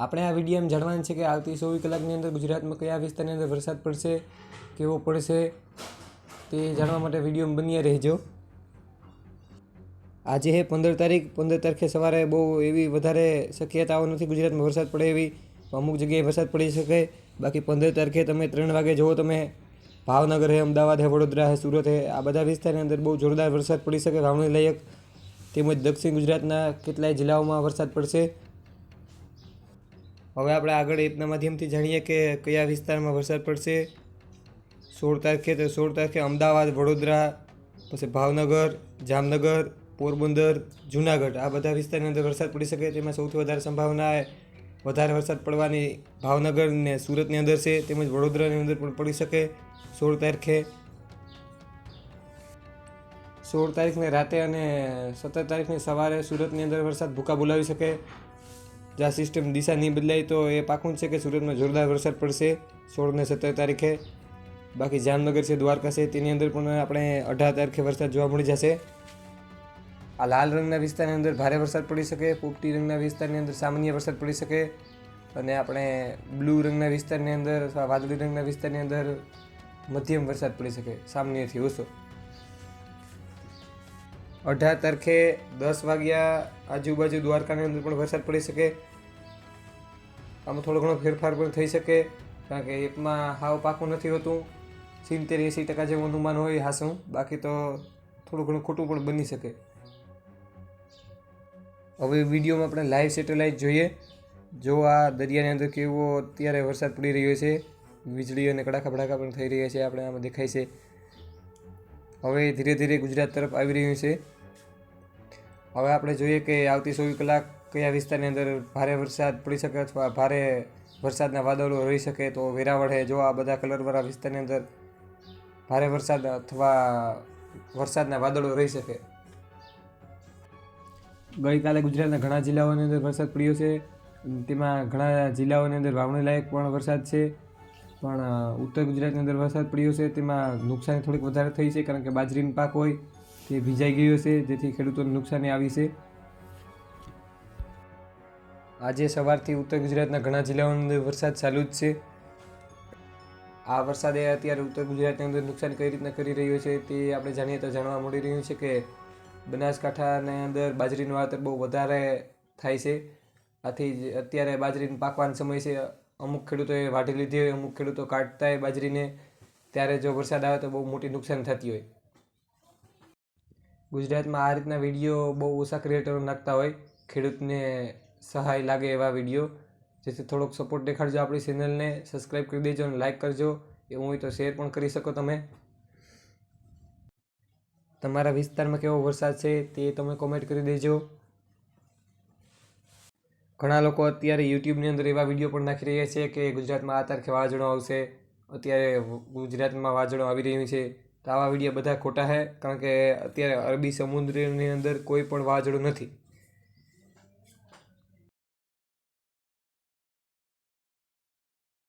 આપણે આ વિડીયોમાં જાણવાનું છે કે આવતી ચોવીસ કલાકની અંદર ગુજરાતમાં કયા વિસ્તારની અંદર વરસાદ પડશે, કેવો પડશે, તે જાણવા માટે વીડિયો બન્યા રહેજો. આજે હે પંદર તારીખ, પંદર તારીખે સવારે બહુ એવી વધારે શક્યતાઓ નથી ગુજરાતમાં વરસાદ પડે એવી અમુક જગ્યાએ વરસાદ પડી શકે. બાકી પંદર તારીખે તમે ત્રણ વાગે જુઓ તમે, ભાવનગર હે, અમદાવાદ હે, વડોદરા હે, સુરત હે, આ બધા વિસ્તારની અંદર બહુ જોરદાર વરસાદ પડી શકે વાવણી લાયક. તેમજ દક્ષિણ ગુજરાતના કેટલાય જિલ્લાઓમાં વરસાદ પડશે. હવે આપણે આગળ એપના માધ્યમથી જાણીએ કે કયા વિસ્તારમાં વરસાદ પડશે. સોળ તારીખે તો સોળ તારીખે અમદાવાદ, વડોદરા, પછી ભાવનગર, જામનગર, પોરબંદર, જુનાગઢ. આ બધા વિસ્તારની અંદર વરસાદ પડી શકે તેમાં સૌથી વધારે સંભાવના વધારે વરસાદ પડવાની ભાવનગર ને સુરતની અંદર છે. તેમજ વડોદરાની અંદર પણ પડી શકે સોળ તારીખે. સોળ તારીખને રાતે અને સત્તર તારીખની સવારે સુરતની અંદર વરસાદ ભૂકા બોલાવી શકે. જ્યાં સિસ્ટમ દિશા નહીં બદલાય તો એ પાકું છે કે સુરતમાં જોરદાર વરસાદ પડશે સોળ ને સત્તર તારીખે. બાકી જામનગર છે, દ્વારકા છે, તેની અંદર પણ આપણે અઢાર તારીખે વરસાદ જોવા મળી જશે. આ લાલ રંગના વિસ્તારની અંદર ભારે વરસાદ પડી શકે, પોપટી રંગના વિસ્તારની અંદર સામાન્ય વરસાદ પડી શકે અને આપણે બ્લુ રંગના વિસ્તારની અંદર, અથવા વાદળી રંગના વિસ્તારની અંદર મધ્યમ વરસાદ પડી શકે, સામાન્યથી, ઓછો. અઢાર તારીખે દસ વાગ્યા આજુબાજુ દ્વારકાની અંદર પણ વરસાદ પડી શકે. આમાં થોડો ઘણો ફેરફાર પણ થઈ શકે, કારણ કે એપમાં હાવ પાકું નથી હોતું. સિત્તેર એંસી ટકા જેવું અનુમાન હોય હાસું બાકી તો થોડું ઘણું ખોટું પણ બની શકે. હવે વિડીયોમાં આપણે લાઈવ સેટેલાઇટ જોઈએ. જો આ દરિયાની અંદર કેવો અત્યારે વરસાદ પડી રહ્યો છે, વીજળી અને કડાકા ભડાકા પણ થઈ રહ્યા છે, આપણે આમાં દેખાય છે. હવે ધીરે ધીરે ગુજરાત તરફ આવી રહ્યું છે. હવે આપણે જોઈએ કે આવતી ચોવીસ કલાક કયા વિસ્તારની અંદર ભારે વરસાદ પડી શકે અથવા ભારે વરસાદના વાદળો રહી શકે તો વેરાવળ હે, જો આ બધા કલરવાળા વિસ્તારની અંદર ભારે વરસાદ અથવા વરસાદના વાદળો રહી શકે. ગઈકાલે ગુજરાતના ઘણા જિલ્લાઓની અંદર વરસાદ પડ્યો છે. તેમાં ઘણા જિલ્લાઓની અંદર વાવણી લાયક પણ વરસાદ છે. પણ ઉત્તર ગુજરાતની અંદર વરસાદ પડ્યો છે. તેમાં નુકસાની થોડીક વધારે થઈ છે કારણ કે બાજરીનો પાક હોય તે ભીજાઈ ગયો છે. જેથી ખેડૂતોને નુકસાની આવી છે. આજે સવારથી ઉત્તર ગુજરાતના ઘણા જિલ્લાઓની અંદર વરસાદ ચાલુ જ છે. આ વરસાદે અત્યારે ઉત્તર ગુજરાતની અંદર નુકસાન કઈ રીતના કરી રહ્યું છે તે આપણે જાણીએ તો જાણવા મળી રહ્યું છે કે બનાસકાંઠાની અંદર બાજરીનું વાવેતર બહુ વધારે થાય છે. આથી અત્યારે બાજરીનું પાકવાનો સમય છે. અમુક ખેડૂતોએ વાઢી લીધી હોય, અમુક ખેડૂતો કાઢતા હોય બાજરીને. ત્યારે જો વરસાદ આવે તો બહુ મોટી નુકસાન થતી હોય. ગુજરાતમાં આ રીતના વીડિયો બહુ ઓછા ક્રિએટરો નાખતા હોય. ખેડૂતને સહાય લાગે એવા વીડિયો. જેથી થોડોક સપોર્ટ દેખાડજો આપણી ચેનલને સબસ્ક્રાઈબ કરી દેજો અને લાઇક કરજો. એવું હોય તો શેર પણ કરી શકો તમે. તમારા વિસ્તારમાં કેવો વરસાદ છે તે તમે કોમેન્ટ કરી દેજો. ઘણા લોકો અત્યારે યુટ્યુબની અંદર એવા વીડિયો પણ નાખી રહ્યા છે કે ગુજરાતમાં આ તારીખે વાવાઝોડું આવશે. અત્યારે ગુજરાતમાં વાવાઝોડું આવી રહ્યું છે. તો આવા વીડિયો બધા ખોટા છે, કારણ કે અત્યારે અરબી સમુદ્રની અંદર કોઈ પણ વાવાઝોડું નથી.